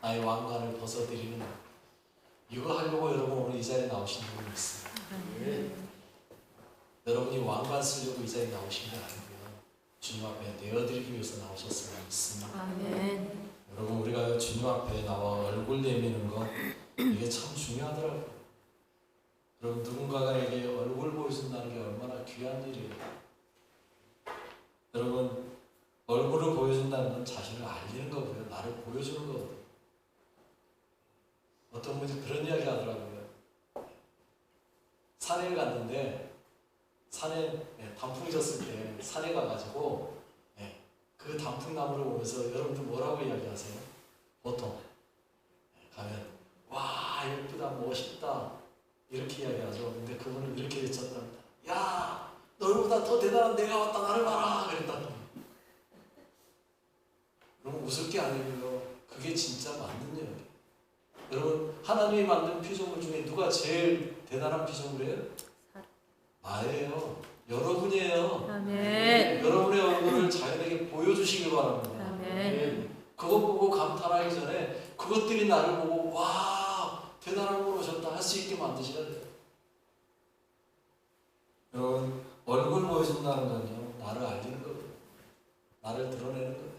나의 왕관을 벗어드리는 것. 이거 하려고 여러분 오늘 이 자리에 나오신 분이 있어요. 네. 여러분이 왕관 쓰려고 이 자리에 나오신 게 아니고요. 주님 앞에 내어드리기 위해서 나오셨음을 믿습니다. 아멘. 여러분 우리가 주님 앞에 나와 얼굴 내미는 거 이게 참 중요하더라고요. 여러분 누군가에게 얼굴 보여준다는 게 얼마나 귀한 일이에요. 여러분 얼굴을 보여준다는 건 자신을 알리는 거고요. 나를 보여주는 거거든요. 어떤 분이 그런 이야기 하더라고요. 산에 갔는데 산에 예, 단풍이 졌을 때 산에 가가지고 예, 그 단풍나무를 보면서 여러분들 뭐라고 이야기하세요? 보통 예, 가면 와 예쁘다 멋있다 이렇게 이야기하죠. 근데 그분은 이렇게 외쳤답니다. 야 너희보다 더 대단한 내가 왔다 나를 봐라 그랬다. 여러분 웃을 게 아니고요. 그게 진짜 맞는 이야기. 여러분 하나님이 만든 피조물 중에 누가 제일 대단한 피조물이에요? 나예요. 여러분이에요. 아멘. 여러분의 얼굴을 자연에게 보여주시길 바랍니다. 아멘. 예. 그것 보고 감탄하기 전에 그것들이 나를 보고 와 대단한 분 오셨다 할 수 있게 만드셔야 돼요. 여러분 얼굴 보여준다는 건요 나를 알리는 거예요. 나를 드러내는 거예요.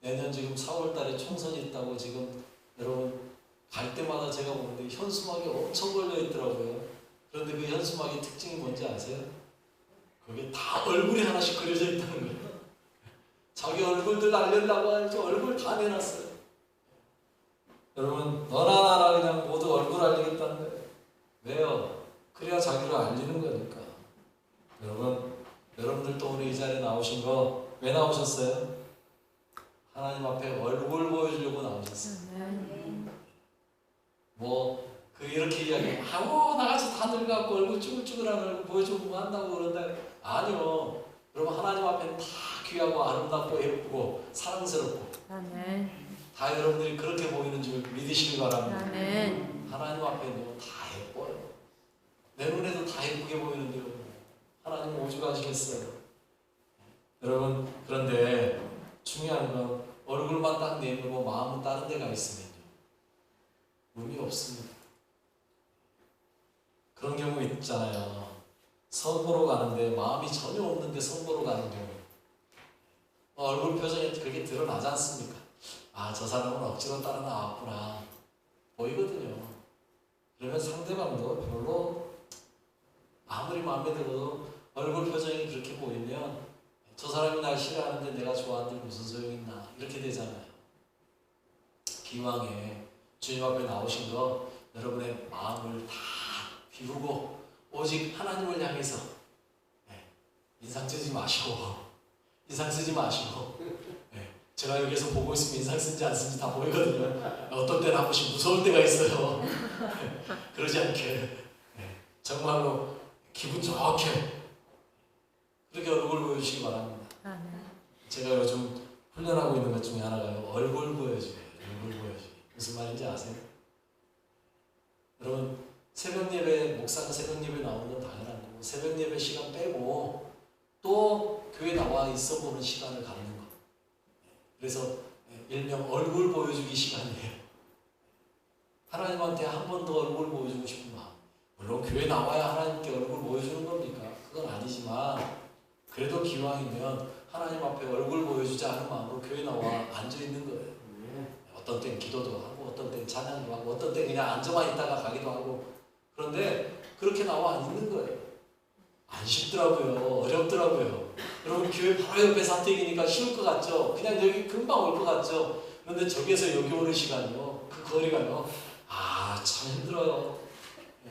내년 지금 4월달에 총선이 있다고 지금 여러분 갈 때마다 제가 보는데 현수막이 엄청 걸려 있더라고요. 그런데 그 현수막의 특징이 뭔지 아세요? 그게 다 얼굴이 하나씩 그려져 있다는 거예요. 자기 얼굴들 알려려고 하지 얼굴 다 내놨어요. 여러분 너나 나나 그냥 모두 얼굴 알리겠다는 거예요. 왜요? 그래야 자기를 알리는 거니까. 여러분 여러분들도 오늘 이 자리에 나오신 거 왜 나오셨어요? 하나님 앞에 얼굴 보여주려고 나오셨어요. 뭐, 그 이렇게 이야기, 아우, 나같이 다 늙어갖고 얼굴 쭈글쭈글한 얼굴 보여주고 뭐 한다고 그런다. 아니요. 여러분, 하나님 앞에는 다 귀하고 아름답고 예쁘고 사랑스럽고 아멘. 다 여러분들이 그렇게 보이는 줄 믿으시기 바랍니다. 아멘. 하나님 앞에는 다 예뻐요. 내 눈에도 다 예쁘게 보이는데요. 하나님 오죽하시겠어요. 여러분, 그런데 중요한 건 얼굴만 딱 내밀고 마음은 다른 데가 있으면요. 의미 없습니다. 그런 경우 있잖아요. 선보러 가는데 마음이 전혀 없는데 선보러 가는 경우. 어, 얼굴 표정이 그렇게 드러나지 않습니까? 아, 저 사람은 억지로 따라 나왔구나. 보이거든요. 그러면 상대방도 별로 아무리 마음에 들어도 얼굴 표정이 그렇게 보이면 저 사람이 날 싫어하는데 내가 좋아하는데 무슨 소용이 있나 이렇게 되잖아요. 기왕에 주님 앞에 나오신 거 여러분의 마음을 다 비우고 오직 하나님을 향해서 네, 인상 쓰지 마시고 인상 쓰지 마시고 네, 제가 여기서 보고 있으면 인상 쓰지 않는지 다 보이거든요. 어떤 때는 한 번씩 무서울 때가 있어요. 그러지 않게 네, 정말로 기분 좋게 그렇게 얼굴 보여주시기 바랍니다. 아멘. 제가 요즘 훈련하고 있는 것 중에 하나가요. 얼굴 보여주기. 얼굴 보여주기. 무슨 말인지 아세요? 여러분 새벽 예배 목사가 새벽 예배 나오는 건 당연한 거고 새벽 예배 시간 빼고 또 교회 나와 있어 보는 시간을 갖는 거. 그래서 일명 얼굴 보여주기 시간이에요. 하나님한테 한 번 더 얼굴 보여주고 싶은 마음. 물론 교회 나와야 하나님께 얼굴 보여주는 겁니까? 그건 아니지만 그래도 기왕이면 하나님 앞에 얼굴 보여주자 하는 마음으로 교회 나와 앉아 있는 거예요. 어떤 땐 기도도 하고, 어떤 땐 찬양도 하고, 어떤 땐 그냥 앉아만 있다가 가기도 하고. 그런데 그렇게 나와 있는 거예요. 안 쉽더라고요. 어렵더라고요. 여러분 교회 바로 옆에 산택이니까 쉬울 것 같죠? 그냥 여기 금방 올 것 같죠? 그런데 저기에서 여기 오는 시간이요. 그 거리가요. 아, 참 힘들어요. 예.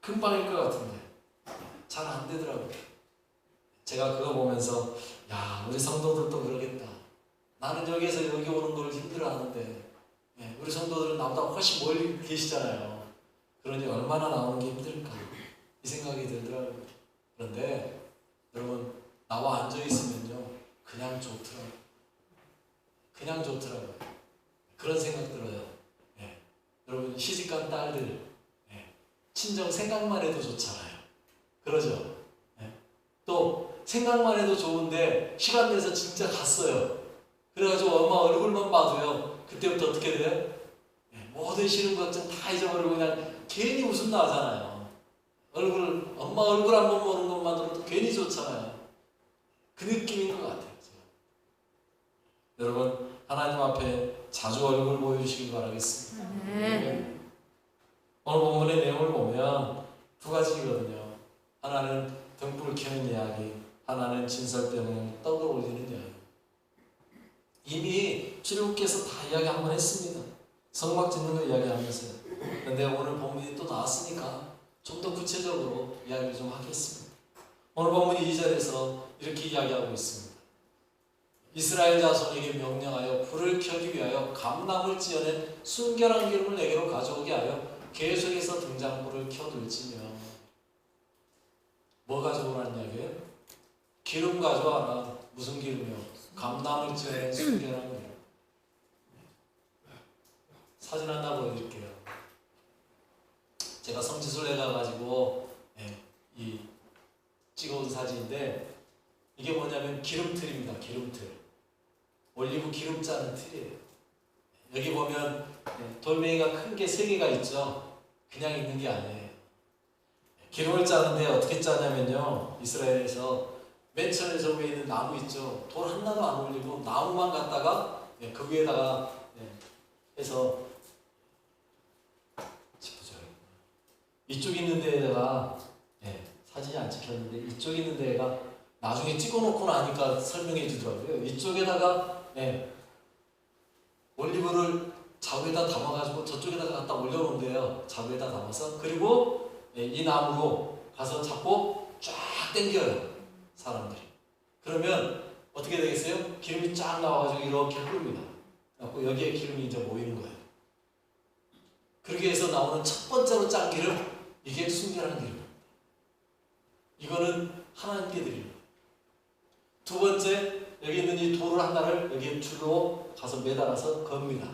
금방일 것 같은데. 잘 안 되더라고요. 제가 그거 보면서 야 우리 성도들도 그러겠다. 나는 여기에서 여기 오는 걸 힘들어하는데 예, 우리 성도들은 나보다 훨씬 멀리 계시잖아요. 그러니 얼마나 나오는 게 힘들까 이 생각이 들더라고요. 그런데 여러분 나와 앉아 있으면요 그냥 좋더라고요. 그냥 좋더라고요. 그런 생각 들어요. 예, 여러분 시집간 딸들 예, 친정 생각만 해도 좋잖아요. 그러죠. 예, 또 생각만 해도 좋은데 시간 내서 진짜 갔어요. 그래가지고 엄마 얼굴만 봐도요. 그때부터 어떻게 돼요? 예, 모든 싫은 걱정 다 잊어버리고 그냥 괜히 웃음 나잖아요. 얼굴 엄마 얼굴 한 번 보는 것만으로도 괜히 좋잖아요. 그 느낌인 것 같아요. 여러분 하나님 앞에 자주 얼굴 보여주시길 바라겠습니다. 아멘. 오늘 본문의 내용을 보면 두 가지거든요. 하나는 등불 켜는 이야기, 하나는 진설 때문에 떡을 올리는 이야기. 이미 출애굽께서 다 이야기 한 번 했습니다. 성막 짓는 거 이야기하면서요. 근데 오늘 본문이 또 나왔으니까 좀 더 구체적으로 이야기를 좀 하겠습니다. 오늘 본문 2절에서 이렇게 이야기하고 있습니다. 이스라엘 자손에게 명령하여 불을 켜기 위하여 감나무를 찌어낸 순결한 기름을 내게로 가져오게 하여 계속해서 등장불을 켜둘지며 뭐 가져오라는 이야기예요? 기름 가져와라. 무슨 기름이요? 감나무를 찌어낸 순결한 기름. 사진 하나 보여드릴게요. 제가 성지순례 가가지고 예, 이 찍어온 사진인데 이게 뭐냐면 기름틀입니다. 기름틀. 올리브 기름 짜는 틀이에요. 여기 보면 네, 돌멩이가 큰 게 세 개가 있죠. 그냥 있는 게 아니에요. 기름을 짜는데 어떻게 짜냐면요. 이스라엘에서 맨 처음에 저 위에 있는 나무 있죠. 돌 하나도 안 올리고 나무만 갖다가 네, 그 위에다가 네, 해서 짚어줘요. 이쪽 있는 데에다가 네, 사진이 안 찍혔는데 이쪽 있는 데가 나중에 찍어놓고 나니까 설명해 주더라고요. 이쪽에다가 네, 올리브를 자루에다 담아가지고 저쪽에다가 갖다 올려놓은대요. 자루에다 담아서 그리고 예, 이 나무로 가서 잡고 쫙 당겨요. 사람들이. 그러면 어떻게 되겠어요? 기름이 쫙 나와가지고 이렇게 흐릅니다. 그래고 여기에 기름이 이제 모이는 거예요. 그렇게 해서 나오는 첫 번째로 짠 기름 이게 순결한 기름. 이거는 하나님께 거예요. 두 번째 여기 있는 이 돌을 하나를 여기 줄로 가서 매달아서 겁니다.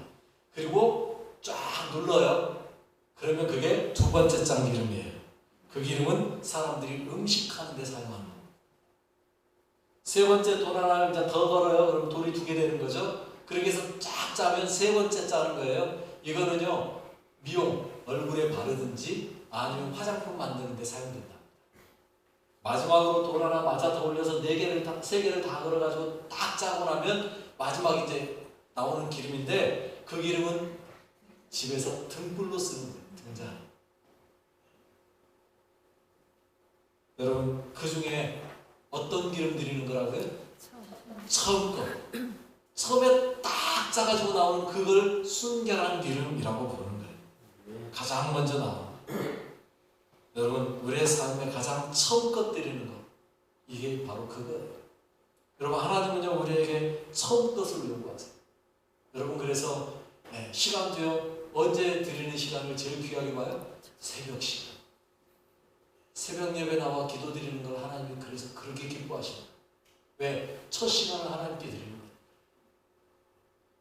그리고 쫙 눌러요. 그러면 그게 두 번째 짠 기름이에요. 그 기름은 사람들이 음식하는 데 거예요. 세 번째 돌 하나를 이제 더 걸어요. 그럼 돌이 두 개 되는 거죠. 그렇게 해서 쫙 짜면 세 번째 짜는 거예요. 이거는요, 미용, 얼굴에 바르든지 아니면 화장품 만드는 데 사용된다. 마지막으로 돌 하나 맞아 더 올려서 네 개를 다, 세 개를 다 걸어가지고 딱 짜고 나면 마지막 이제 나오는 기름인데 그 기름은 집에서 등불로 쓰는 거예요. 등잔. 여러분 그 중에 어떤 기름 드리는 거라고요? 처음 거. 처음에 딱 짜가지고 나오는 그걸 순결한 기름이라고 부르는 거예요. 가장 먼저 거. 여러분 우리의 삶에 가장 처음 것 드리는 것 이게 바로 그거예요. 여러분 하나님은요 우리에게 처음 것을 요구하세요. 여러분 그래서 네, 시간도요 언제 드리는 시간을 제일 귀하게 봐요? 새벽 시간. 새벽 예배 나와 기도 드리는 걸 하나님이 그래서 그렇게 기뻐하십니다. 왜? 첫 시간을 하나님께 드리는 거예요.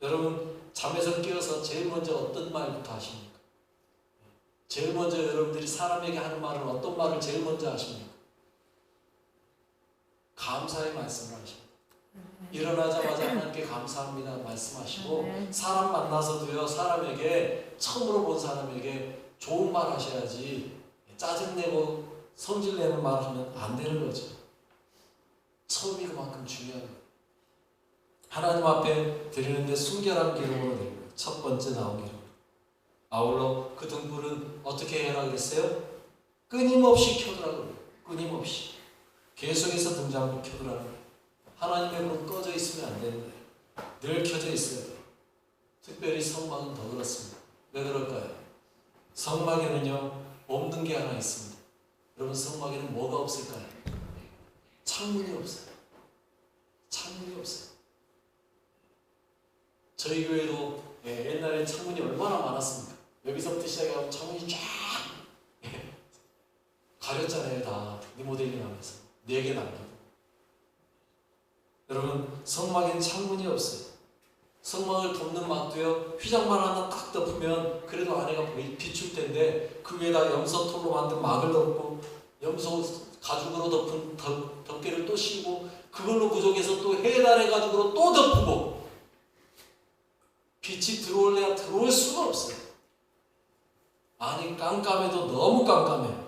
여러분 잠에서 깨어서 제일 먼저 어떤 말부터 하십니까? 제일 먼저 여러분들이 사람에게 하는 말은 어떤 말을 제일 먼저 하십니까? 감사의 말씀을 하십니다. 일어나자마자 하나님께 감사합니다 말씀하시고. 사람 만나서도요 사람에게 처음으로 본 사람에게 좋은 말 하셔야지 짜증내고 성질 내는 말 하면 안 되는 거죠. 처음이 그만큼 중요한 거예요. 하나님 앞에 드리는데 순결한 기름으로 드리는 거예요. 첫 번째 나온 기름. 아울러 그 등불은 어떻게 해라 그랬어요? 끊임없이 켜두라고 그래요. 끊임없이. 계속해서 등장을 거예요. 하나님의 불은 꺼져 있으면 안 되는 거예요. 늘 켜져 있어야 돼요. 특별히 성막은 더 그렇습니다. 왜 그럴까요? 성막에는요, 없는 게 하나 있습니다. 여러분, 성막에는 뭐가 없을까요? 창문이 없어요. 창문이 없어요. 저희 교회도 예, 옛날에 창문이 얼마나 많았습니까? 여기서부터 시작하면 창문이 쫙 예, 가렸잖아요, 다 리모델링 하면서 네개 남기고. 여러분, 성막엔 창문이 없어요. 성막을 덮는 막도요, 휘장만 하나 딱 덮으면 그래도 안에가 비출 텐데 그 위에다 염소토로 만든 막을 덮고 염소 가죽으로 덮은 덮, 덮개를 또 씌우고 그걸로 부족해서 또 해달의 가죽으로 또 덮고 빛이 들어올래야 들어올 수가 없어요. 아니 깜깜해도 너무 깜깜해요.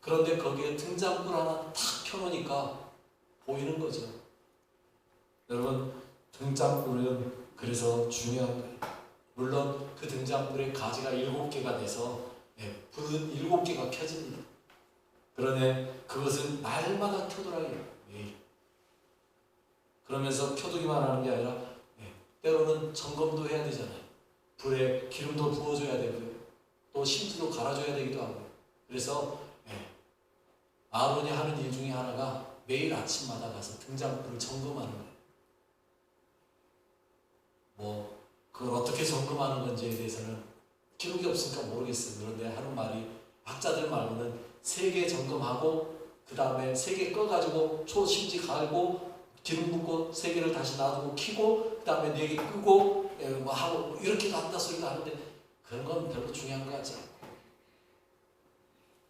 그런데 거기에 등잔불 하나 탁 켜놓으니까 보이는 거죠. 여러분 등잔불은 그래서 중요한. 물론 그 등잔불에 가지가 일곱 개가 돼서 예, 불은 일곱 개가 켜집니다. 그러네 그것은 날마다 켜두라요. 매일. 그러면서 켜두기만 하는 게 아니라 예, 때로는 점검도 해야 되잖아요. 불에 기름도 부어줘야 되고요. 또 심지도 갈아줘야 되기도 하고. 그래서 예, 아론이 하는 일 중에 하나가 매일 아침마다 가서 등잔불을 점검하는 거예요. 뭐 그걸 어떻게 점검하는 건지에 대해서는 기록이 없으니까 모르겠어요. 그런데 하는 말이 학자들 말로는 세 개 점검하고 그 다음에 세 개 꺼가지고 초심지 갈고 기름 붓고 세 개를 다시 놔두고 키고 그 다음에 네 개 끄고 예, 뭐 하고 이렇게도 한다 소리도 하는데 그런 건 별로 중요한 것 같지 않고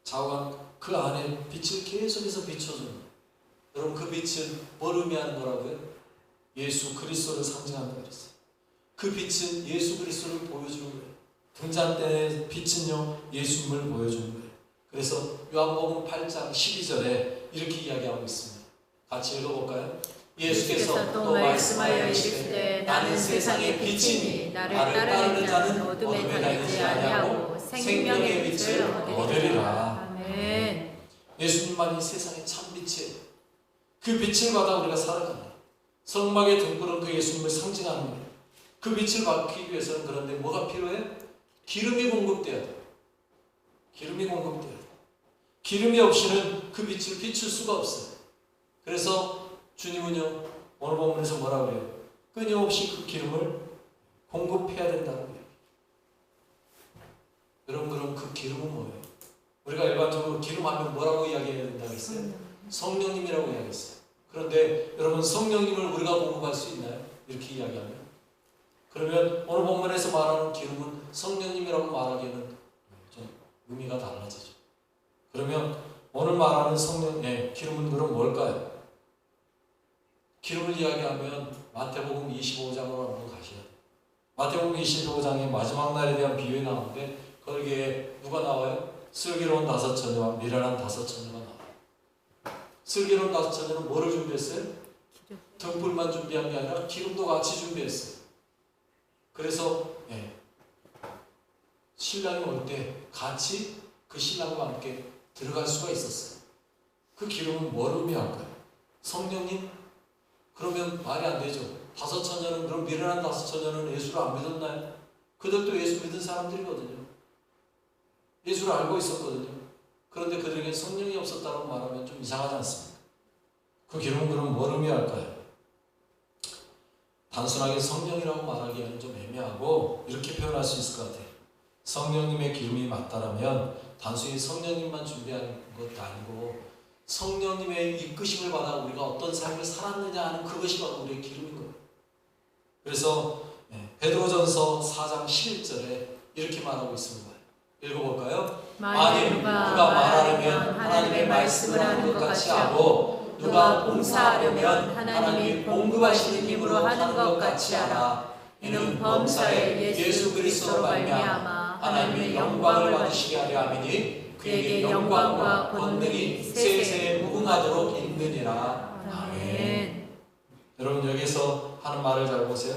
자관 그 안에 빛을 계속해서 비춰주는. 여러분 그 빛은 뭘 의미하는 거라고요? 예수 그리스도를 상징한다 그랬어요. 그 빛은 예수 그리스도를 보여주는 거예요. 등잔대의 빛은 요 예수님을 보여주는 거예요. 그래서 요한복음 8장 12절에 이렇게 이야기하고 있습니다. 같이 읽어볼까요? 예수께서 또 말씀하여 이르시되 나는 세상의 빛이니 나를 따르는 자는 어둠에 다니지 아니하고 생명의 빛을 얻으리라. 아멘. 예수님만이 세상의 참 빛이에요. 그 빛을 받아 우리가 살아갑니다. 성막의 등불은 그 예수님을 상징하는 거예요. 그 빛을 받기 위해서는 그런데 뭐가 필요해? 기름이 공급돼야 돼. 기름이 공급돼야 돼. 기름이 없이는 그 빛을 비출 수가 없어요. 그래서 주님은요 오늘 본문에서 뭐라고 해요? 끊임없이 그 기름을 공급해야 된다고 해요. 여러분 그럼 그 기름은 뭐예요? 우리가 일반적으로 기름 하면 뭐라고 이야기해야 된다고 했어요? 성령님이라고 이야기했어요. 그런데 여러분 성령님을 우리가 공급할 수 있나요? 이렇게 이야기하면 그러면 오늘 본문에서 말하는 기름은 성령님이라고 말하기에는 좀 의미가 달라지죠. 그러면 오늘 말하는 성령, 예, 기름은 그럼 뭘까요? 기름을 이야기하면 마태복음 25장으로 한번 돼요. 마태복음 25장의 마지막 날에 대한 비유가 나오는데 거기에 누가 나와요? 슬기로운 다섯 처녀와 미련한 다섯 처녀가 나와요. 슬기로운 다섯 처녀는 뭐를 준비했어요? 등불만 준비한 게 아니라 기름도 같이 준비했어요. 그래서 예, 신랑이 올 때 같이 그 신랑과 함께 들어갈 수가 있었어요. 그 기름은 뭘 의미할까요? 성령님? 그러면 말이 안 되죠. 다섯 처녀는 그럼 미련한 다섯 처녀는 예수를 안 믿었나요? 그들도 예수 믿은 사람들이거든요. 예수를 알고 있었거든요. 그런데 그들에게 성령이 없었다고 말하면 좀 이상하지 않습니까? 그 기름은 그럼 뭘 의미할까요? 단순하게 성령이라고 말하기에는 좀 애매하고 이렇게 표현할 수 있을 것 같아요. 성령님의 기름이 맞다라면 단순히 성령님만 준비하는 것도 아니고 성령님의 이끄심을 받아 우리가 어떤 삶을 살았느냐 하는 그것이 바로 우리의 기름인 거예요. 그래서 예, 베드로전서 4장 11절에 이렇게 말하고 있습니다. 읽어볼까요? 만일 누가 말하려면 하나님의 말씀을 하는 것 같이 하고 누가 봉사하려면 하나님이 공급하시는 힘으로 하는 것 같이 하라. 이는 범사에 예수 그리스도로 말미암아 하나님의 영광을 받으시게 하려 함이니 그에게 영광과 권능이 세세에 무궁하도록 있느니라. 아멘. 여러분 여기서 하는 말을 잘 보세요.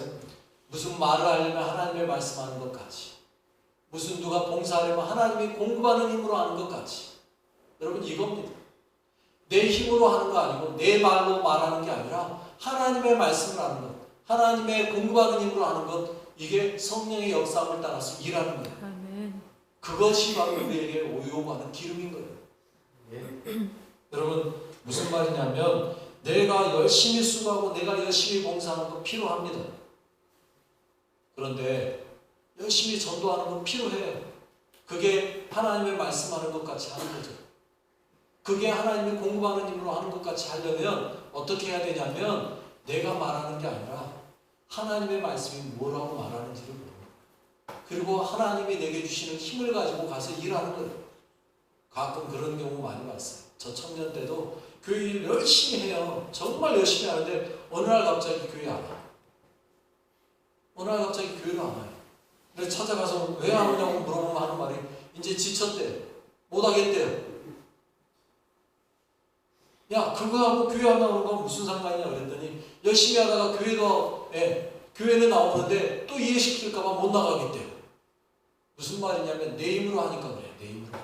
무슨 말을 하려면 하나님의 말씀하는 것 같이. 무슨 누가 봉사하려면 하나님이 공급하는 힘으로 하는 것 같이. 여러분 이겁니다. 내 힘으로 하는 거 아니고 내 말로 말하는 게 아니라 하나님의 말씀을 하는 것. 하나님의 공급하는 힘으로 하는 것. 이게 성령의 역사함을 따라서 일하는 거예요. 아멘. 그것이 바로 우리에게 오요하는 기름인 거예요. 예. 여러분 무슨 말이냐면 내가 열심히 수고하고 내가 열심히 봉사하는 거 필요합니다. 그런데 열심히 전도하는 건 필요해요. 그게 하나님의 말씀하는 것 같이 하는 거죠. 그게 하나님이 공급하는 힘으로 하는 것 같이 하려면 어떻게 해야 되냐면 내가 말하는 게 아니라 하나님의 말씀이 뭐라고 말하는지를 거예요. 그리고 하나님이 내게 주시는 힘을 가지고 가서 일하는 거예요. 가끔 그런 경우 많이 봤어요. 저 청년 때도 교회 일 열심히 해요. 정말 열심히 하는데 어느 날 갑자기 교회 안 와요. 어느 날 갑자기 교회를 안 와요. 그래서 찾아가서 왜 안 오냐고 물어보면 하는 말이 이제 지쳤대. 못하겠대요. 야 그거하고 교회 안 나오는 건 무슨 상관이냐 그랬더니 열심히 하다가 교회도 예, 교회는 나오는데 또 이해시킬까봐 못 나가겠대요. 무슨 말이냐면 내 힘으로 하니까 그래. 내 힘으로.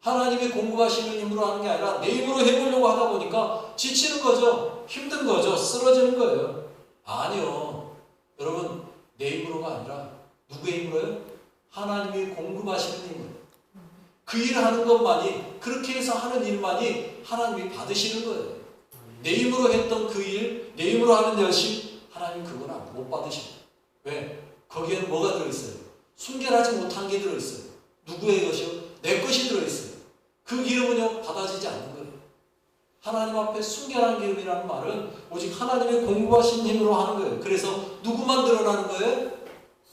하나님의 공급하시는 힘으로 하는 게 아니라 내 힘으로 해보려고 하다 보니까 지치는 거죠. 힘든 거죠. 쓰러지는 거예요. 아니요. 여러분 내 힘으로가 아니라 누구의 힘으로요? 하나님이 공급하시는 힘으로. 그 일을 하는 것만이 그렇게 해서 하는 일만이 하나님이 받으시는 거예요. 내 힘으로 했던 그 일, 내 힘으로 하는 열심 하나님 안- 못 받으셔요. 왜? 거기에는 뭐가 들어있어요? 순결하지 못한 게 들어있어요. 누구의 것이요? 내 것이 들어있어요. 그 기름은요 받아지지 않는 거예요. 하나님 앞에 순결한 기름이라는 말은 오직 하나님의 공부하신 힘으로 하는 거예요. 그래서 누구만 드러나는 거예요?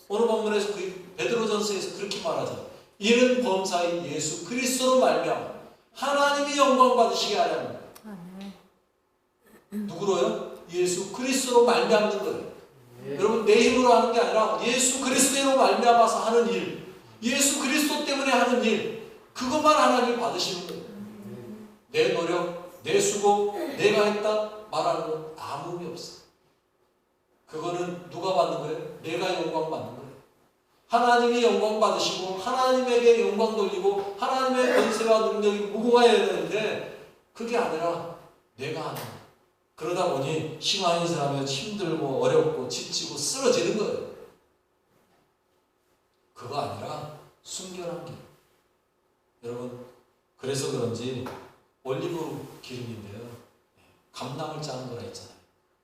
오늘 본문에서 그 베드로전서에서 그렇게 말하죠. 이는 범사인 예수 그리스도로 말미암아 하나님이 영광 받으시게 하려는 아멘. 누구로요? 예수 그리스도로 말미암는 거예요. 예. 여러분 내 힘으로 하는 게 아니라 예수 그리스도로 말미암아서 하는 일, 예수 그리스도 때문에 하는 일, 그것만 하나님 받으시는 거예요. 내 노력, 내 수고, 내가 했다 말하는 건 아무 의미 없어. 그거는 누가 받는 거예요? 내가 영광 받는 거예요. 하나님이 영광 받으시고 하나님에게 영광 돌리고 하나님의 권세와 능력이 무궁화해야 되는데 그게 아니라 내가 하는 거예요. 그러다 보니 심한 하면 힘들고 어렵고 지치고 쓰러지는 거예요. 그거 아니라 순결한 길. 여러분 그래서 그런지 올리브 기름인데요. 감남을 짜는 거라 했잖아요.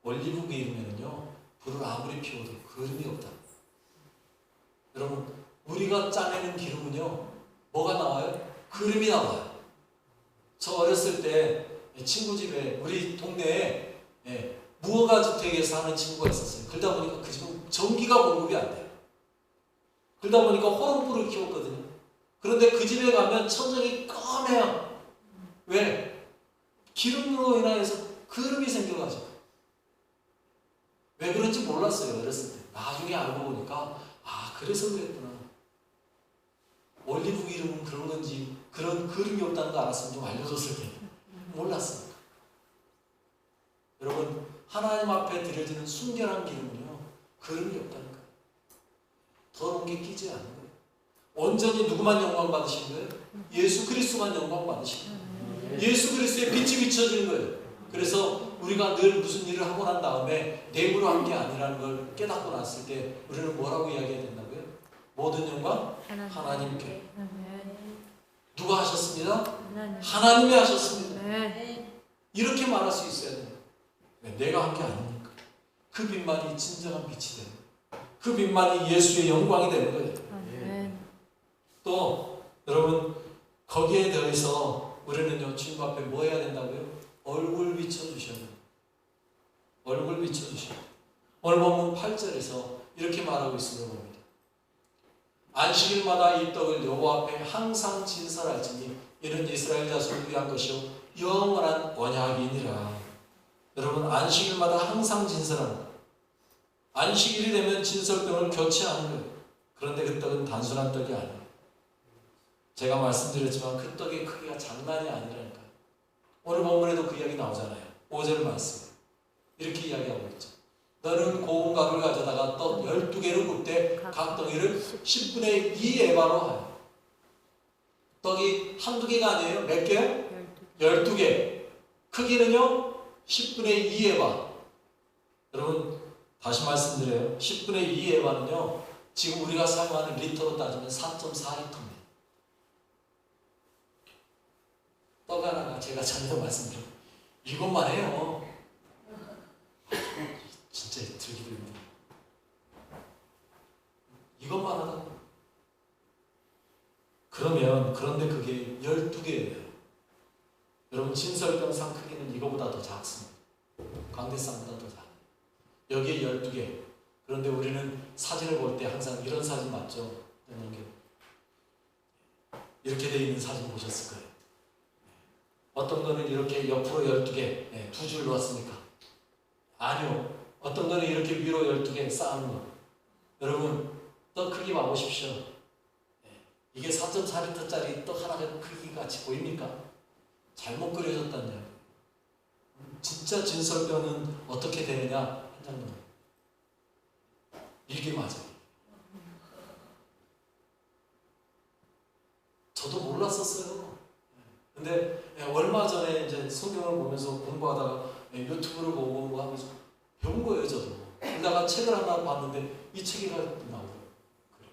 올리브 기름에는요 불을 아무리 피워도 그름이 없다. 여러분 우리가 짜내는 기름은요 뭐가 나와요? 그름이 나와요. 저 어렸을 때 친구 집에 우리 동네에 예, 무허가 주택에 사는 친구가 있었어요. 그러다 보니까 그 집은 전기가 공급이 안 돼요. 그러다 보니까 호롱불을 키웠거든요. 그런데 그 집에 가면 천장이 까매요. 왜? 기름으로 인하여서 그름이 생겨가지고. 왜 그런지 몰랐어요. 어렸을 때. 나중에 알고 보니까 아 그래서 그랬구나. 올리브 기름은 그런 건지 그런 그름이 없다는 거 알았으면 좀 알려줬을 텐데 몰랐어요. 여러분 하나님 앞에 드려지는 순결한 기름은요 그름이 없다는 거예요. 더러운 게 끼지 않는 거예요. 온전히 누구만 영광 받으신 거예요? 예수 그리스도만 영광 받으신 거예요. 예수 그리스도의 빛이 비춰지는 거예요. 그래서 우리가 늘 무슨 일을 하고 난 다음에 내 힘으로 한 게 아니라는 걸 깨닫고 났을 때 우리는 뭐라고 이야기해야 된다고요? 모든 영광 하나님께. 누가 하셨습니다? 하나님. 하나님이 하셨습니다. 이렇게 말할 수 있어야 돼요. 왜? 내가 한 게 아니니까. 그 빛만이 진정한 빛이 거예요. 그 빛만이 예수의 영광이 되는 거예요. 또 여러분 거기에 더해서 우리는요 주님 앞에 뭐 해야 된다고요? 얼굴 비춰주셔야 돼요. 얼굴 비춰주셔야 돼요. 오늘 보면 8절에서 이렇게 말하고 있음을 봅니다. 안식일마다 이 떡을 여호와 앞에 항상 진설할지니 이는 이스라엘 자손을 위한 것이요 영원한 언약이니라. 여러분 안식일마다 항상 거. 안식일이 되면 진설병을 교체하는 거예요. 그런데 그 떡은 단순한 떡이 아니에요. 제가 말씀드렸지만 그 떡의 크기가 장난이 아니라니까요. 오늘 본문에도 그 이야기 나오잖아요. 5절 말씀. 이렇게 이야기하고 있죠. 너는 고운 가루를 가져다가 떡 12개를 굽되 각 덩이를 10분의 2 에바로 하여. 떡이 한두 개가 아니에요. 몇? 열두. 12개. 크기는요? 10분의 2 에바. 여러분 다시 말씀드려요. 10분의 2 에바는요. 지금 우리가 사용하는 리터로 따지면 4.4리터입니다. 떡 하나가 제가 전에도 말씀드린 이것만 해요. 진짜 들기 힘듭니다. 이것만 하다 그러면 그런데 그게 12개예요. 여러분 진설병상 크기는 이거보다 더 작습니다. 광대쌍보다 더 작아요. 여기에 12개. 그런데 우리는 사진을 볼 때 항상 이런 사진 맞죠? 이런 게 이렇게 돼 있는 사진 보셨을 거예요. 어떤 거는 이렇게 옆으로 12개, 두줄 놓았으니까. 아니요. 어떤 거는 이렇게 위로 12개 쌓는 거. 여러분 떡 크기 봐보십시오. 예, 이게 4.4리터짜리 떡 하나 크기 같이 보입니까? 잘못 이야기. 진짜 진설병은 어떻게 되느냐? 한 장면. 이게 맞아요. 저도 몰랐었어요. 근데 예, 얼마 전에 이제 성경을 보면서 공부하다가 예, 유튜브를 보고 뭐 하면서 배운 거예요, 저도. 그러다가 책을 하나 봤는데 이 책이 나오더라고요. 그래.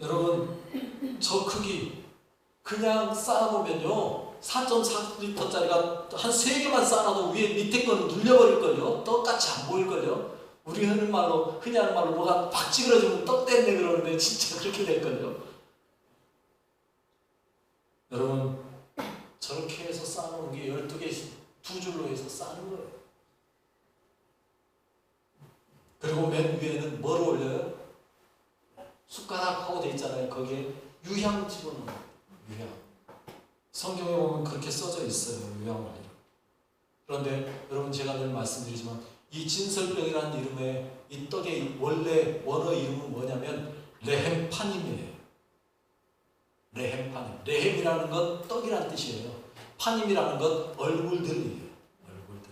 여러분, 저 크기 그냥 쌓아놓으면요. 4.4리터짜리가 한 3개만 쌓아놔도 위에 밑에 거는 눌려버릴걸요. 떡같이 안 보일걸요. 우리 흔한 말로, 흔히 하는 말로 뭐가 팍 찌그러지면 떡 됐네 그러는데 진짜 그렇게 될걸요. 여러분, 저렇게 해서 쌓아놓은 게 12개 두 줄로 해서 쌓는 거예요. 그리고 맨 위에는 뭘 올려요? 숟가락하고 돼 있잖아요. 거기에 유향 집어넣는 거예요. 유향. 성경에 보면 그렇게 써져 있어요. 유향을. 그런데 여러분 제가 늘 말씀드리지만 이 진설병이라는 이름의 이 떡의 원래 원어 이름은 뭐냐면 레헴파님이에요. 레헴 파님. 레헴이라는 건 떡이라는 뜻이에요. 파님이라는 건 얼굴들이에요. 얼굴들.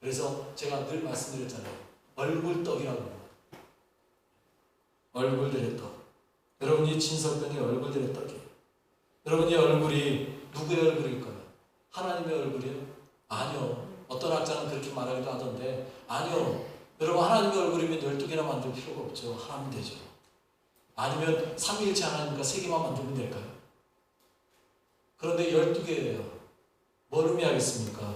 그래서 제가 늘 말씀드렸잖아요. 얼굴떡이라고. 얼굴들의 떡. 여러분이 진설병이 얼굴들의 떡이에요. 여러분이 얼굴이 누구의 얼굴일까요? 하나님의 얼굴이요? 아니요. 어떤 학자는 그렇게 말하기도 하던데 아니요. 여러분 하나님의 얼굴이면 12개나 만들 필요가 없죠. 하나면 되죠. 아니면 삼위일체 하나님과 세 개만 만들면 될까요? 그런데 12개예요. 뭘 의미하겠습니까?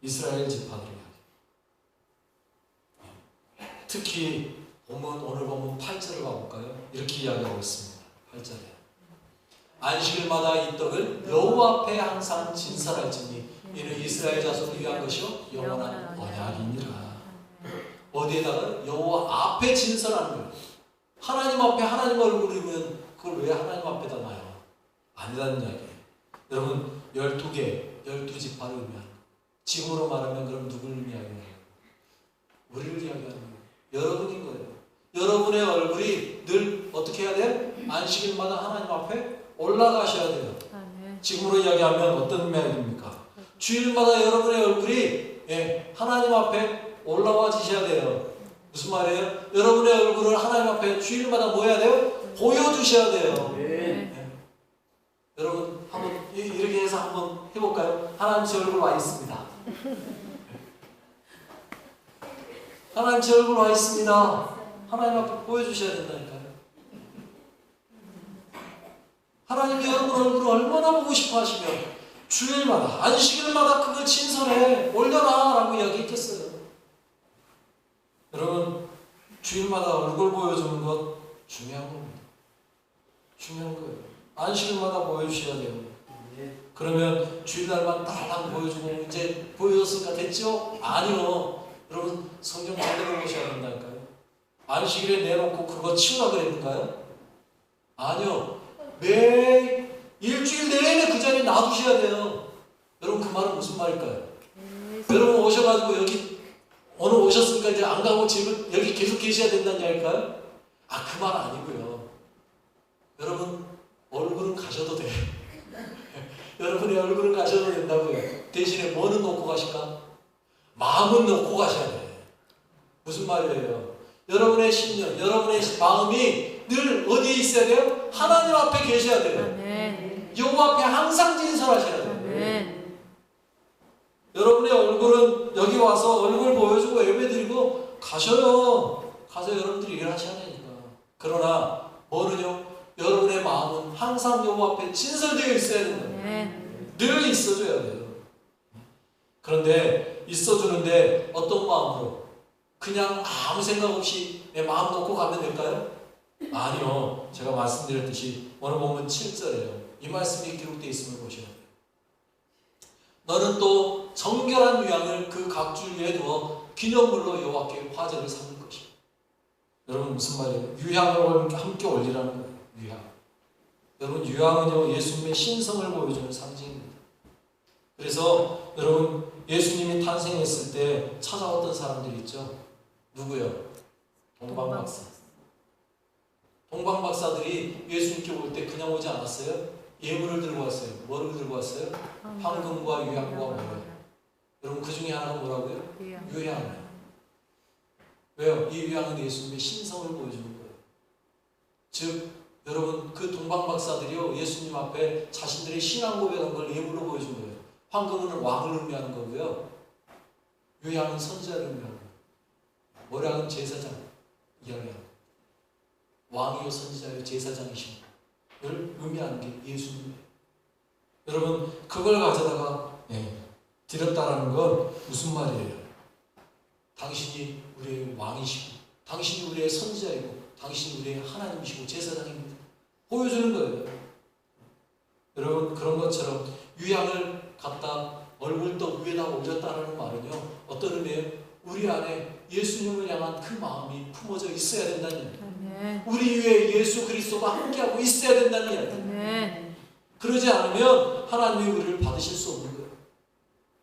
이스라엘 지파들을 이야기. 특히 본문 오늘 본문 8절을 봐볼까요? 이렇게 이야기하고 있습니다. 8절에 안식일마다 이 떡을 여호와 앞에 항상 진설할지니 이는 이스라엘 자손을 위한 것이요 영원한 언약이니라. 어디에다가 여호와 앞에 진설하는 거예요. 하나님 앞에 하나님 얼굴이면 그걸 왜 하나님 앞에다 놔요? 아니라는 이야기예요. 여러분 12개, 12지파를 의미하는 지금으로 말하면 그럼 누구를 이야기하는 거예요? 우리를 이야기하는 거예요. 여러분인 거예요. 여러분의 얼굴이 늘 어떻게 해야 돼요? 안식일마다 하나님 앞에 올라가셔야 돼요. 지금으로 이야기하면 어떤 이야기입니까? 주일마다 여러분의 얼굴이 예, 하나님 앞에 올라와 지셔야 돼요. 무슨 말이에요? 여러분의 얼굴을 하나님 앞에 주일마다 뭐 해야 돼요? 보여주셔야 돼요. 예. 여러분 한번 이- 이렇게 해서 한번 해볼까요? 하나님 제 얼굴 와 있습니다. 하나님 제 얼굴 와 있습니다. 하나님 앞에 보여주셔야 된다니까요. 하나님이 여러분 얼굴을 얼마나 보고 싶어 하시면 주일마다 안식일마다 그걸 친선에 올려놔라고 이야기했겠어요. 여러분 주일마다 얼굴 보여주는 것 중요한 겁니다. 중요한 거예요. 안식일마다 보여주셔야 돼요. 그러면 주일날만 달랑 보여주고 이제 보여줬으니까 됐죠? 아니요. 여러분 성경 제대로 보셔야 된다니까요. 안식일에 내놓고 그거 치우라 그랬는가요? 아니요. 매 일주일 내내 그 자리에 놔두셔야 돼요. 여러분 그 말은 무슨 말일까요? 여러분 오셔가지고 여기 오늘 오셨으니까 이제 안 가고 지금 여기 계속 계셔야 된다는 이야기일까요? 아 그 말 아니고요. 여러분 얼굴은 가셔도 돼요. 여러분의 얼굴은 가셔도 된다고요. 대신에 뭐는 놓고 가실까? 마음은 놓고 가셔야 돼요. 무슨 말이에요? 여러분의 심령, 여러분의 마음이 늘 어디에 있어야 돼요? 하나님 앞에 계셔야 돼요. 여호와 앞에 항상 진설하셔야 돼요. 여러분의 얼굴은 여기 와서 얼굴 보여주고 예배드리고 가셔요. 가서 여러분들이 일하셔야 되니까. 그러나 뭐는요? 여러분의 마음은 항상 여호와 앞에 진설되어 있어야 된다. 아멘. 늘 있어줘야 돼요. 그런데 있어주는데 어떤 마음으로? 그냥 아무 생각 없이 내 마음 놓고 가면 될까요? 아니요. 제가 말씀드렸듯이 오늘 보면 7절에요. 이 말씀이 기록되어 있음을 돼요. 너는 또 정결한 유향을 그 각줄 위에 두어 기념물로 여호와께 화제를 삼을 것이다. 여러분 무슨 말이에요? 유향을 함께 올리라는 거예요. 유향. 여러분 유향은요 예수님의 신성을 보여주는 상징입니다. 그래서 여러분 예수님이 탄생했을 때 찾아왔던 사람들이 있죠. 누구요? 동방박사. 동방박사들이 예수님께 올 때 그냥 오지 않았어요? 예물을 들고 왔어요. 뭐를 들고 왔어요? 황금과 유향과 뭐예요? 여러분 그 중에 하나가 뭐라고요? 유향이에요. 왜요? 이 유향은 예수님의 신성을 보여주는 거예요. 즉 여러분 그 동방 박사들이요 예수님 앞에 자신들의 신앙 고백한 걸 예물로 보여준 거예요. 황금은 왕을 의미하는 거고요. 유향은 선지자를 의미하는 거예요. 모략은 제사장 이야기하는 거예요. 왕이요 선지자요 제사장이신 걸 의미하는 게 예수님이에요. 여러분 그걸 가져다가 예, 드렸다라는 건 무슨 말이에요? 당신이 우리의 왕이시고 당신이 우리의 선지자이고 당신이 우리의 하나님이시고 제사장입니다. 보여주는 거예요. 여러분 그런 것처럼 유향을 갖다 얼굴떡 위에다 올렸다라는 말은요 어떤 의미예요? 우리 안에 예수님을 향한 그 마음이 품어져 있어야 된다는 얘기예요. 우리 위에 예수 그리스도가 함께하고 있어야 된다는 이야기예요. 그러지 않으면 하나님이 우리를 받으실 수 없는 거예요.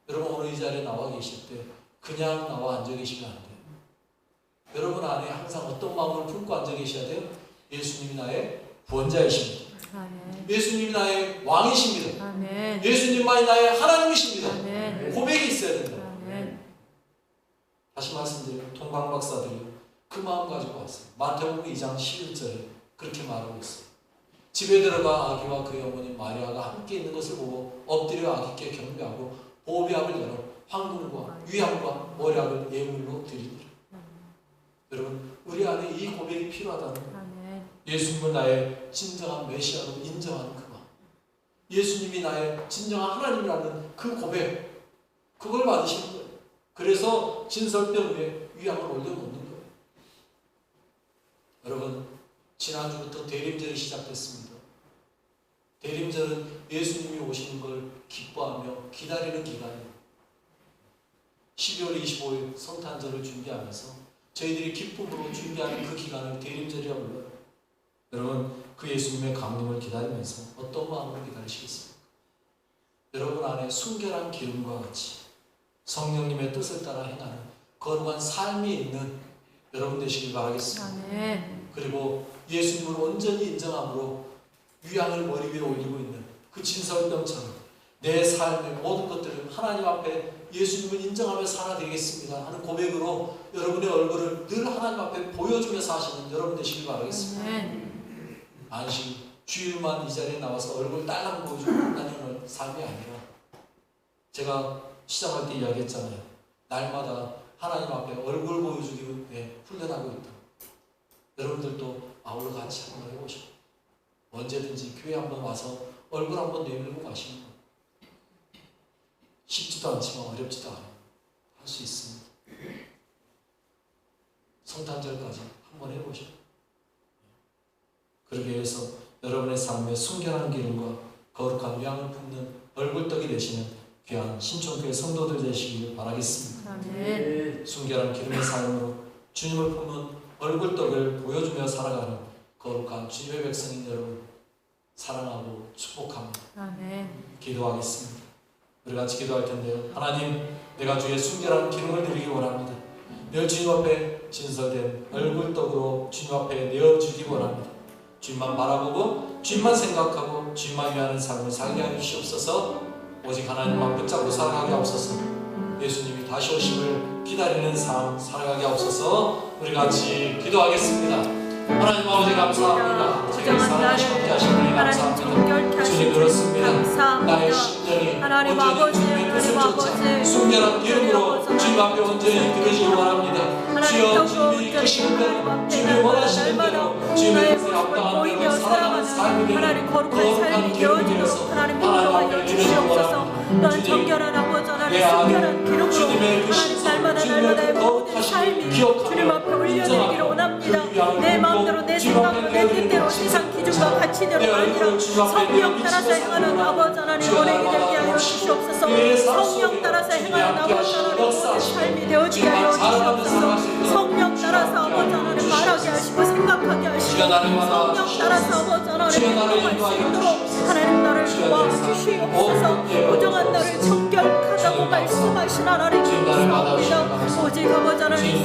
여러분 오늘 이 자리에 나와 계실 때 그냥 나와 앉아 계시면 안 돼요. 여러분 안에 항상 어떤 마음을 품고 앉아 계셔야 돼요? 예수님이 나의 구원자이십니다. 아멘. 예수님이 나의 왕이십니다. 아멘. 예수님만이 나의 하나님이십니다. 아멘. 고백이 있어야 된다. 다시 말씀드려요. 동방박사들이 그 마음 가지고 왔어요. 마태복음 2장 11절에 그렇게 말하고 있어요. 집에 들어가 아기와 그의 어머니 마리아가 함께 있는 것을 보고 엎드려 아기께 경배하고 보배합을 열어 황금과 유향과 머리약을 예물로 드리니라. 여러분 우리 안에 이 고백이 필요하다는 거예요. 예수님을 나의 진정한 메시아로 인정하는 그 마음. 예수님이 나의 진정한 하나님이라는 그 고백. 그걸 받으시는 거예요. 그래서 진설병 위에 위양을 올려놓는 거예요. 여러분, 지난주부터 대림절이 시작됐습니다. 대림절은 예수님이 오시는 걸 기뻐하며 기다리는 기간이에요. 12월 25일 성탄절을 준비하면서 저희들이 기쁨으로 준비하는 그 기간을 대림절이라고 불러요. 여러분 그 예수님의 강림을 기다리면서 어떤 마음으로 기다리시겠습니까? 여러분 안에 순결한 기름과 같이 성령님의 뜻을 따라 행하는 거룩한 삶이 있는 여러분 되시길 바라겠습니다. 아멘. 그리고 예수님을 온전히 인정함으로 유향을 머리 위에 올리고 있는 그 진설병처럼 내 삶의 모든 것들을 하나님 앞에 예수님을 인정하며 살아드리겠습니다 하는 고백으로 여러분의 얼굴을 늘 하나님 앞에 보여주며 사시는 여러분 되시길 바라겠습니다. 안식 주일만 이 자리에 나와서 얼굴 딸랑 보여주고 다니는 삶이 아니라 제가 시작할 때 이야기했잖아요. 날마다 하나님 앞에 얼굴 보여주기 위해 훈련하고 있다. 여러분들도 아울러 같이 한번 해보시고 언제든지 교회 한번 와서 얼굴 한번 내밀고 가시는 거 쉽지도 않지만 어렵지도 않아요. 할 수 있습니다. 성탄절까지 한번 해보시고 그러기 위해서 여러분의 삶에 순결한 기름과 거룩한 위양을 품는 얼굴떡이 되시는 귀한 신촌교회 성도들 되시길 바라겠습니다. 아멘. 순결한 기름의 삶으로 주님을 품은 얼굴떡을 보여주며 살아가는 거룩한 주님의 백성인 여러분 사랑하고 축복합니다. 아멘. 기도하겠습니다. 우리 같이 기도할 텐데요. 하나님, 내가 주의 순결한 기름을 드리기 원합니다. 늘 주님 앞에 진설된 얼굴떡으로 주님 앞에 내어주기 원합니다. 주님만 바라보고 주님만 생각하고 주님만 위하는 삶을 살게 하여 주시옵소서. 오직 하나님만 붙잡고 살아가게 하옵소서. 예수님이 다시 오심을 기다리는 삶 살아가게 하옵소서. 우리 같이 기도하겠습니다. 하나님 아버지 감사합니다. 제가 살아가시 함께 하나님 감사합니다. 주님 그렇습니다. 나의 하나님 온전히 주님의 뜻을 하나님 쫓아 아버지, 순결한 기름으로 주님 앞에 온전히 드려지기 원합니다. 주여 주님이 하나님 대로 주님이 원하시는 대로 주님의 뜻에 대로 살아가는 삶이 되는 거룩한 위해서 하나님 앞에 주시옵소서 원합니다. 주님, 내 안에 주님의 그 날마다 거룩하심을 삶이 기억하며 인정하고 원합니다. 내 마음대로 내 생각으로 내 뜻대로 세상 기준과 내 가치대로 아니라 성령 따라서 행하는 아버지 하나님 원행이 되게 하여 주시옵소서. 성령 따라서 행하는 아버지 하나님 모든 삶이 되어지게 하여 주시옵소서. 성령 따라서 아버지 하나님 말하게 하시고 생각하게 하시고 성령 따라서 아버지 하나님 행동할 수 있도록 하나님 나를 도와주시옵소서. 부정한 나를 정결 무력하다고 말씀하신 하나님 감사합니다. 오직 아버지 하나님